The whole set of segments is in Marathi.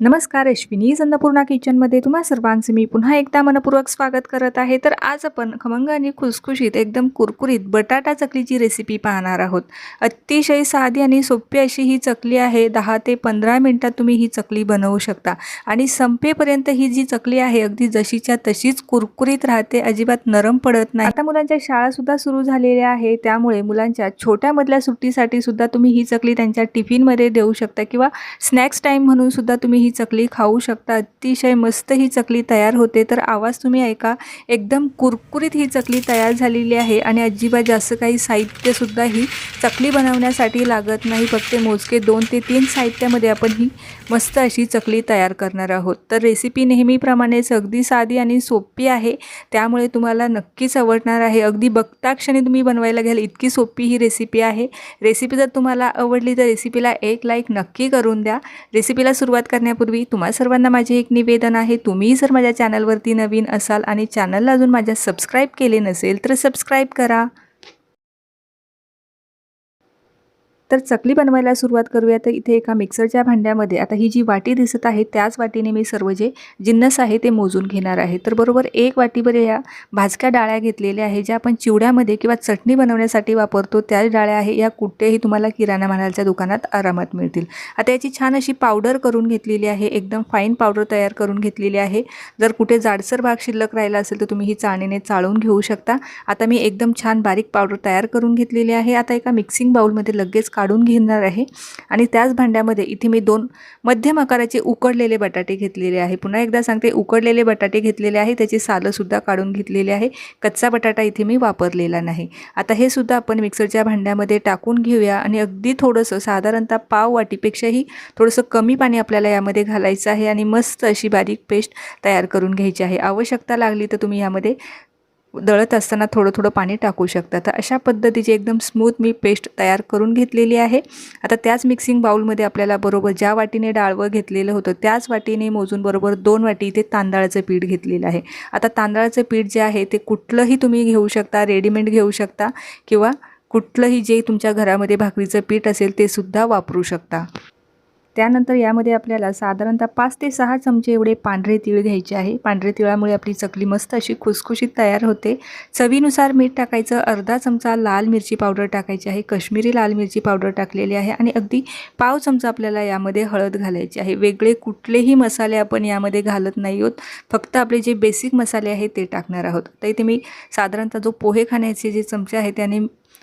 नमस्कार अश्विनी अन्नपूर्णा किचनमध्ये तुम्हा सर्वांचे मी पुन्हा एकदा मनपूर्वक स्वागत करत आहे. तर आज आपण खमंग आणि खुसखुशीत एकदम कुरकुरीत बटाटा चकलीची रेसिपी पाहणार आहोत. अतिशय साधी आणि सोपी अशी ही चकली आहे. दहा ते पंधरा मिनटात तुम्ही ही चकली बनवू शकता. आणि संपेपर्यंत ही जी चकली आहे अगदी जशीच्या तशीच कुरकुरीत राहते. अजिबात नरम पडत नाही. आता मुलांच्या शाळासुद्धा सुरू झालेल्या आहे. त्यामुळे मुलांच्या छोट्यामधल्या सुट्टीसाठी सुद्धा तुम्ही ही चकली त्यांच्या टिफिनमध्ये देऊ शकता किंवा स्नॅक्स टाईम म्हणून सुद्धा तुम्ही ही चकली खाऊ शकता. अतिशय मस्त ही चकली तयार होते. तर आवाज तुम्ही ऐका. एकदम कुरकुरीत ही चकली तयार झालेली आहे आणि अजिबात जास्त काही साहित्यसुद्धा ही चकली बनवण्यासाठी लागत नाही. फक्त मोजके दोन ते तीन साहित्यामध्ये आपण ही मस्त अशी चकली तयार करणार आहोत. तर रेसिपी नेहमीप्रमाणेच अगदी साधी आणि सोपी आहे. त्यामुळे तुम्हाला नक्कीच आवडणार आहे. अगदी बघताक्षणी तुम्ही बनवायला घ्याल इतकी सोपी ही रेसिपी आहे. रेसिपी जर तुम्हाला आवडली तर रेसिपीला एक लाईक नक्की करून द्या. रेसिपीला सुरुवात करण्यापूर्वी तुम्हा सर्वांना माझे एक निवेदन आहे तुम्ही जर माझ्या चॅनलवरती नवीन असाल आणि चॅनलला अजून माझ्या सबस्क्राईब केले नसेल तर सबस्क्राईब करा. तर चकली बनवायला सुरुवात करूया. तर इथे एका मिक्सरच्या भांड्यामध्ये आता ही जी वाटी दिसत आहे त्याच वाटीने मी सर्व जे जिन्नस आहे ते मोजून घेणार आहे. तर बरोबर एक वाटीभर या भाजक्या डाळ्या घेतलेल्या आहे ज्या आपण चिवड्यामध्ये किंवा चटणी बनवण्यासाठी वापरतो. त्याच डाळ्या आहे या कुठेही तुम्हाला किराणा मालाच्या दुकानात आरामात मिळतील. आता याची छान अशी पावडर करून घेतलेली आहे एकदम फाईन पावडर तयार करून घेतलेली आहे. जर कुठे जाडसर भाग शिल्लक राहिला असेल तर तुम्ही ही चाळणीने चाळून घेऊ शकता. आता मी एकदम छान बारीक पावडर तयार करून घेतलेली आहे. आता एका मिक्सिंग बाऊलमध्ये लगेच काढून काढून घेणार आहे. आणि त्याच भांड्यामध्ये इथे मी दोन मध्यम आकाराचे उकडलेले बटाटे घेतलेले आहे. पुन्हा एकदा सांगते उकडलेले बटाटे घेतलेले आहे त्याची सालंसुद्धा काढून घेतलेले आहे. कच्चा बटाटा इथे मी वापरलेला नाही. आता हे सुद्धा आपण मिक्सरच्या भांड्यामध्ये टाकून घेऊया आणि अगदी थोडंसं साधारणतः पाव वाटीपेक्षाही थोडंसं कमी पाणी आपल्याला यामध्ये घालायचं आहे आणि मस्त अशी बारीक पेस्ट तयार करून घ्यायची आहे. आवश्यकता लागली तर तुम्ही यामध्ये दळत असताना थोडं थोडं पाणी टाकू शकता. तर अशा पद्धतीची एकदम स्मूथ मी पेस्ट तयार करून घेतलेली आहे. आता त्याच मिक्सिंग बाऊलमध्ये आपल्याला बरोबर ज्या वाटीने डाळवं घेतलेलं होतं त्याच वाटीने मोजून बरोबर दोन वाटी इथे तांदळाचं पीठ घेतलेलं आहे. आता तांदळाचं पीठ जे आहे ते कुठलंही तुम्ही घेऊ शकता रेडीमेड घेऊ शकता किंवा कुठलंही जे तुमच्या घरामध्ये भाकरीचं पीठ असेल ते सुद्धा वापरू शकता. त्यानंतर यामध्ये आपल्याला साधारणतः पाच ते सहा चमचे एवढे पांढरे तीळ घ्यायचे आहे. पांढरे तिळामुळे आपली चकली मस्त अशी खुसखुशीत तयार होते. चवीनुसार मीठ टाकायचं. अर्धा चमचा लाल मिरची पावडर टाकायची आहे. कश्मीरी लाल मिरची पावडर टाकलेली आहे आणि अगदी पाव चमचा आपल्याला यामध्ये हळद घालायची आहे. वेगळे कुठलेही मसाले आपण यामध्ये घालत नाही आहोत. फक्त आपले जे बेसिक मसाले आहेत ते टाकणार आहोत. तर इथे मी साधारणतः जो पोहे खाण्याचे जे चमचे आहे त्याने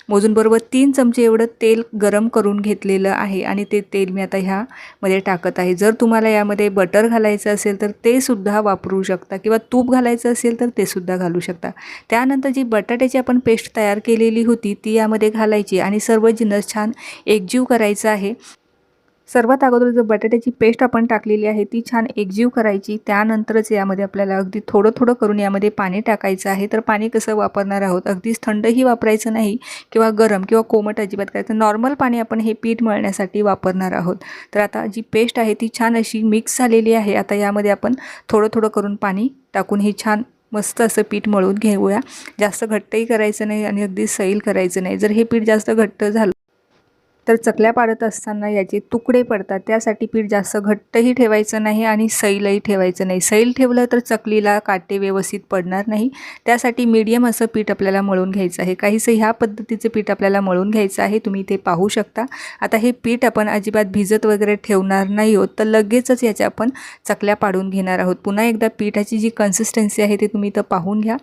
मोजून बरोबर तीन चमचे एवढं तेल गरम करून घेतलेलं आहे आणि ते तेल मी आता ह्यामध्ये टाकत आहे. जर तुम्हाला यामध्ये बटर घालायचं असेल तर ते सुद्धा वापरू शकता किंवा तूप घालायचं असेल तर ते सुद्धा घालू शकता. त्यानंतर जी बटाट्याची आपण पेस्ट तयार केलेली होती ती यामध्ये घालायची आणि सर्व जिनस छान एकजीव करायचं आहे. सर्वात अगोदर जो बटाट्याची पेस्ट आपण टाकलेली आहे ती छान एकजीव करायची. त्यानंतरच यामध्ये आपल्याला अगदी थोडं थोडं करून यामध्ये पाणी टाकायचं आहे. तर पाणी कसं वापरणार आहोत? अगदीच थंडही वापरायचं नाही किंवा गरम किंवा कोमट अजिबात करायचं नॉर्मल पाणी आपण हे पीठ मळण्यासाठी वापरणार आहोत. तर आता जी पेस्ट आहे ती छान अशी मिक्स झालेली आहे. आता यामध्ये आपण थोडं थोडं करून पाणी टाकून हे छान मस्त असं पीठ मळून घेऊया. जास्त घट्टही करायचं नाही आणि अगदी सैल करायचं नाही. जर हे पीठ जास्त घट्ट झालं तर चकल्या पाडत असताना याचे तुकडे पडतात. त्यासाठी पीठ जास्त घट्टही ठेवायचं नाही आणि सैलही ठेवायचं नाही. सैल ठेवलं तर चकलीला काटे व्यवस्थित पडणार नाही. त्यासाठी मीडियम असं पीठ आपल्याला मळून घ्यायचं आहे. काहीसं ह्या पद्धतीचं पीठ आपल्याला मळून घ्यायचं आहे. तुम्ही ते पाहू शकता. आता हे पीठ आपण अजिबात भिजत वगैरे ठेवणार नाही आहोत. तर लगेचच याच्या आपण चकल्या पाडून घेणार आहोत. पुन्हा एकदा पीठाची जी कन्सिस्टन्सी आहे ती तुम्ही इथं पाहून घ्या.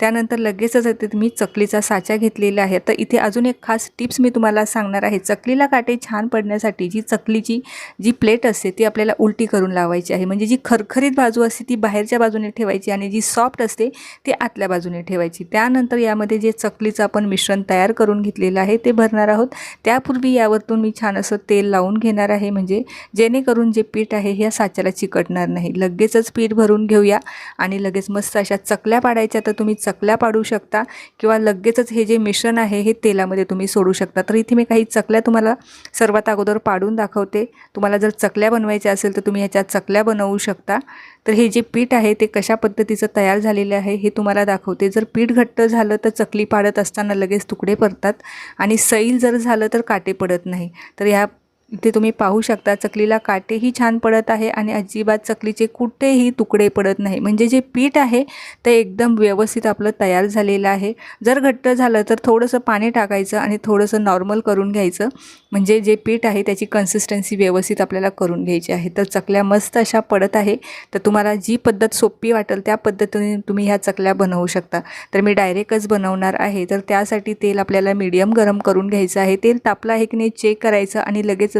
त्यानंतर लगेचच ते तुम्ही चकलीचा साचा घेतलेला आहे. तर इथे अजून एक खास टिप्स मी तुम्हाला सांगणार आहे. चक चकलीला काटे छान पडण्यासाठी जी चकलीची जी प्लेट असते ती आपल्याला उलटी करून लावायची आहे. म्हणजे जी खरखरीत बाजू असते ती बाहेरच्या बाजूने ठेवायची आणि जी सॉफ्ट असते ती आतल्या बाजूने ठेवायची. त्यानंतर यामध्ये जे चकलीचं आपण मिश्रण तयार करून घेतलेलं आहे ते भरणार आहोत. त्यापूर्वी यावरतून मी छान असं तेल लावून घेणार आहे. म्हणजे जेणेकरून जे पीठ आहे ह्या साच्याला चिकटणार नाही. लगेचच पीठ भरून घेऊया आणि लगेच मस्त अशा चकल्या पाडायच्या तर तुम्ही चकल्या पाडू शकता किंवा लगेचच हे जे मिश्रण आहे हे तेलामध्ये तुम्ही सोडू शकता. तर इथे मी काही चकल्या तुम्हाला सर्वात अगोदर पाडून दाखवते. तुम्हाला जर चकल्या बनवायच्या असेल तर तुम्ही ह्याच्यात चकल्या बनवू शकता. तर हे जे पीठ आहे ते कशा पद्धतीचं तयार झालेलं आहे हे तुम्हाला दाखवते. जर पीठ घट्ट झालं तर चकली पाडत असताना लगेच तुकडे पडतात. आणि सैल जर झालं तर काटे पडत नाही. तर ह्या इथे तुम्ही पाहू शकता चकलीला काटेही छान पडत आहे आणि अजिबात चकलीचे कुठेही तुकडे पडत नाही. म्हणजे जे पीठ आहे ते एकदम व्यवस्थित आपलं तयार झालेलं आहे. जर घट्ट झालं तर थोडंसं पाणी टाकायचं आणि थोडंसं नॉर्मल करून घ्यायचं. म्हणजे जे पीठ आहे त्याची कन्सिस्टन्सी व्यवस्थित आपल्याला करून घ्यायची आहे. तर चकल्या मस्त अशा पडत आहे. तर तुम्हाला जी पद्धत सोपी वाटेल त्या पद्धतीने तुम्ही ह्या चकल्या बनवू शकता. तर मी डायरेक्टच बनवणार आहे. तर त्यासाठी तेल आपल्याला मीडियम गरम करून घ्यायचं आहे. तेल तापलं आहे की नाही चेक करायचं आणि लगेच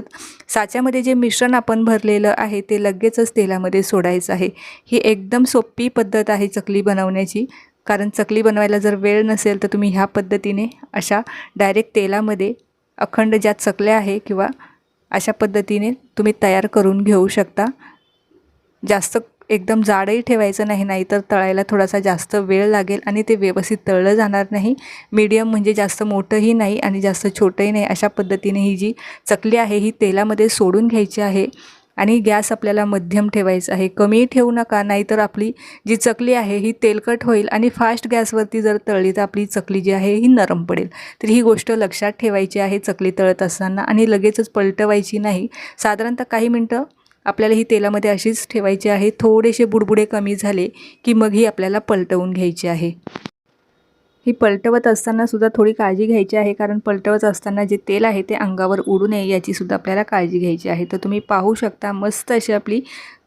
साच्यामध्ये जे मिश्रण आपण भरलेलं आहे ते लगेचच तेलामध्ये सोडायचं आहे. ही एकदम सोपी पद्धत आहे चकली बनवण्याची. कारण चकली बनवायला जर वेळ नसेल तर तुम्ही ह्या पद्धतीने अशा डायरेक्ट तेलामध्ये अखंड ज्या चकल्या आहे किंवा अशा पद्धतीने तुम्ही तयार करून घेऊ शकता. जास्त एकदम जाडही ठेवायचं नाही नाहीतर तळायला थोडासा जास्त वेळ लागेल आणि ते व्यवस्थित तळलं जाणार नाही. मीडियम म्हणजे जास्त मोठंही नाही आणि जास्त छोटंही नाही अशा पद्धतीने ही जी चकली आहे ही तेलामध्ये सोडून घ्यायची आहे आणि गॅस आपल्याला मध्यम ठेवायचा आहे. कमी ठेवू नका नाहीतर आपली जी चकली आहे ही तेलकट होईल आणि फास्ट गॅसवरती जर तळली तर आपली चकली जी आहे ही नरम पडेल. तर ही गोष्ट लक्षात ठेवायची आहे चकली तळत असताना आणि लगेचच पलटवायची नाही. साधारणतः काही मिनटं आपल्याला ही तेलामध्ये अशीच ठेवायची आहे. थोडेसे बुडबुडे कमी झाले की मग ही आपल्याला पलटवून घ्यायची आहे. ही पलटवत असताना सुद्धा थोडी काळजी घ्यायची आहे कारण पलटवत असताना जे तेल आहे ते अंगावर उडू नये याचीसुद्धा आपल्याला काळजी घ्यायची आहे. तर तुम्ही पाहू शकता मस्त अशी आपली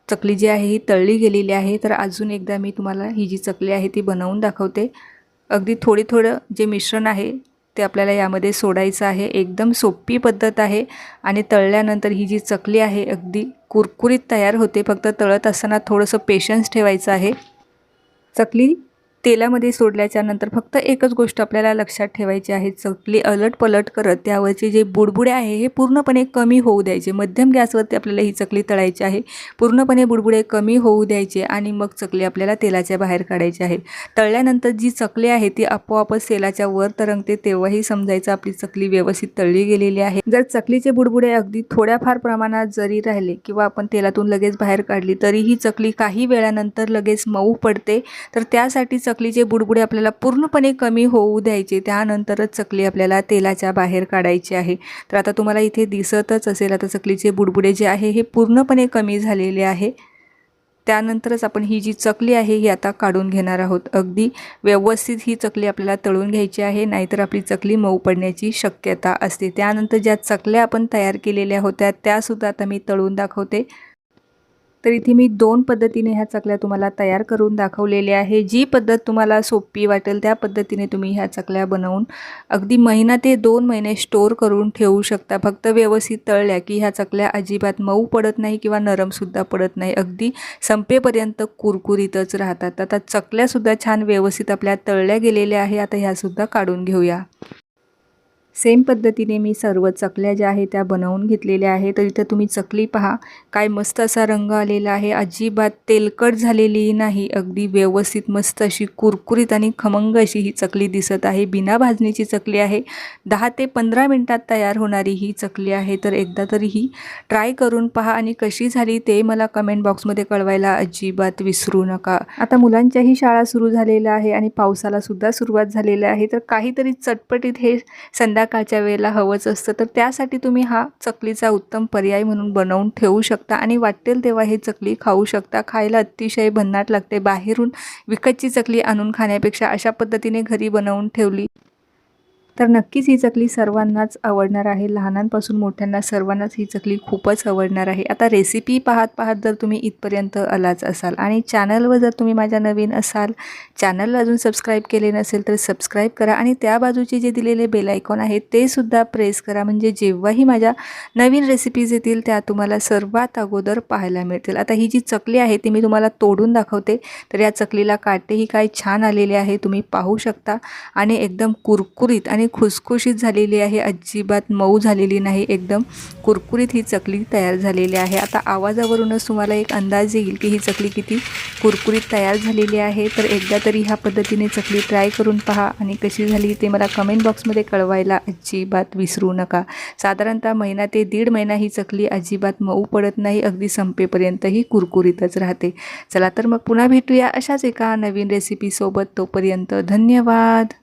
चकली जी आहे ही तळली गेलेली आहे. तर अजून एकदा मी तुम्हाला ही जी चकली आहे ती बनवून दाखवते. अगदी थोडी थोडं जे मिश्रण आहे ते आपल्याला यामध्ये सोडायचं आहे. एकदम सोपी पद्धत आहे आणि तळल्यानंतर ही जी चकली आहे अगदी कुरकुरीत तयार होते. फक्त तळत असताना थोडंसं पेशन्स ठेवायचं आहे. चकली तेलामध्ये सोडल्याच्या नंतर फक्त एकच गोष्ट आपल्याला लक्षात ठेवायची आहे चकली अलट पलट करत त्यावरचे जे बुडबुडे आहे हे पूर्णपणे कमी होऊ द्यायचे. मध्यम गॅसवरती आपल्याला ही चकली तळायची आहे. पूर्णपणे बुडबुडे कमी होऊ द्यायचे आणि मग चकली आपल्याला तेलाच्या बाहेर काढायची आहे. तळल्यानंतर जी चकली आहे ती आपोआपच तेलाच्या वर तरंगते तेव्हाही समजायचं आपली चकली व्यवस्थित तळली गेलेली आहे. जर चकलीचे बुडबुडे अगदी थोड्याफार प्रमाणात जरी राहिले किंवा आपण तेलातून लगेच बाहेर काढली तरी ही चकली काही वेळानंतर लगेच मऊ पडते. तर त्यासाठी चकलीचे बुडबुडे आपल्याला पूर्णपणे कमी होऊ द्यायचे त्यानंतरच चकली आपल्याला तेलाच्या बाहेर काढायची आहे. तर आता तुम्हाला इथे दिसतच असेल आता चकलीचे बुडबुडे जे आहे हे पूर्णपणे कमी झालेले आहे. त्यानंतरच आपण ही जी चकली आहे ही आता काढून घेणार आहोत. अगदी व्यवस्थित ही चकली आपल्याला तळून घ्यायची आहे नाहीतर आपली चकली मऊ पडण्याची शक्यता असते. त्यानंतर ज्या चकल्या आपण तयार केलेल्या होत्या त्यासुद्धा आता मी तळून दाखवते. तर इथे मी दोन पद्धतीने ह्या चकल्या तुम्हाला तयार करून दाखवलेल्या आहे. जी पद्धत तुम्हाला सोपी वाटेल त्या पद्धतीने तुम्ही ह्या चकल्या बनवून अगदी महिना ते दोन महिने स्टोअर करून ठेवू शकता. फक्त व्यवस्थित तळल्या की ह्या चकल्या अजिबात मऊ पडत नाही किंवा नरमसुद्धा पडत नाही. अगदी संपेपर्यंत कुरकुरीतच राहतात. आता चकल्यासुद्धा छान व्यवस्थित आपल्या तळल्या गेलेल्या आहे आता ह्यासुद्धा काढून घेऊया. सेम पद्धतीने मी सर्व चकल्या ज्या आहेत त्या बनवून घेतलेल्या आहे तर इथं तुम्ही चकली पहा. काय मस्त असा रंग आलेला आहे. अजिबात तेलकट झालेली नाही. अगदी व्यवस्थित मस्त अशी कुरकुरीत आणि खमंग अशी ही चकली दिसत आहे. बिना भाजणीची चकली आहे. दहा ते पंधरा मिनटात तयार होणारी ही चकली आहे. तर एकदा तरी ही ट्राय करून पहा आणि कशी झाली ते मला कमेंट बॉक्समध्ये कळवायला अजिबात विसरू नका. आता मुलांच्याही शाळा सुरू झालेल्या आहे आणि पावसालासुद्धा सुरुवात झालेली आहे. तर काहीतरी चटपटीत हे संध्या संध्याकाळच्या वेळेला हवंच असतं तर त्यासाठी तुम्ही हा चकलीचा उत्तम पर्याय म्हणून बनवून ठेवू शकता आणि वाटेल तेव्हा हे चकली खाऊ शकता. खायला अतिशय भन्नाट लागते. बाहेरून विकतची चकली आणून खाण्यापेक्षा अशा पद्धतीने घरी बनवून ठेवली तर नक्कीच ही चकली सर्वांनाच आवडणार आहे. लहानांपासून मोठ्यांना सर्वांनाच ही चकली खूपच आवडणार आहे. आता रेसिपी पाहत पाहत जर तुम्ही इथपर्यंत आलाच असाल आणि चॅनलवर जर तुम्ही माझ्या नवीन असाल चॅनलला अजून सबस्क्राईब केले नसेल तर सबस्क्राईब करा आणि त्या बाजूचे जे दिलेले बेल आयकॉन आहे ते सुद्धा प्रेस करा. म्हणजे जेव्हाही माझ्या नवीन रेसिपीज येतील त्या तुम्हाला सर्वात अगोदर पाहायला मिळतील. आता ही जी चकली आहे ती मी तुम्हाला तोडून दाखवते. तर या चकलीला काटेही काय छान आलेले आहे तुम्ही पाहू शकता. आणि एकदम कुरकुरीत आणि आणि खुसखुशीत झालेली आहे अजिबात मऊ झालेली नाही एकदम कुरकुरीत ही चकली तयार झालेली आहे. आता आवाजावरूनच तुम्हाला एक अंदाज येईल की ही चकली किती कुरकुरीत तयार झालेली आहे. तर एकदा तरी ह्या पद्धतीने चकली ट्राय करून पहा आणि कशी झाली ते मला कमेंट बॉक्समध्ये कळवायला अजिबात विसरू नका. साधारणतः महिना ते दीड महिना ही चकली अजिबात मऊ पडत नाही अगदी संपेपर्यंत ही कुरकुरीतच राहते. चला तर मग पुन्हा भेटूया अशाच एका नवीन रेसिपीसोबत तोपर्यंत धन्यवाद!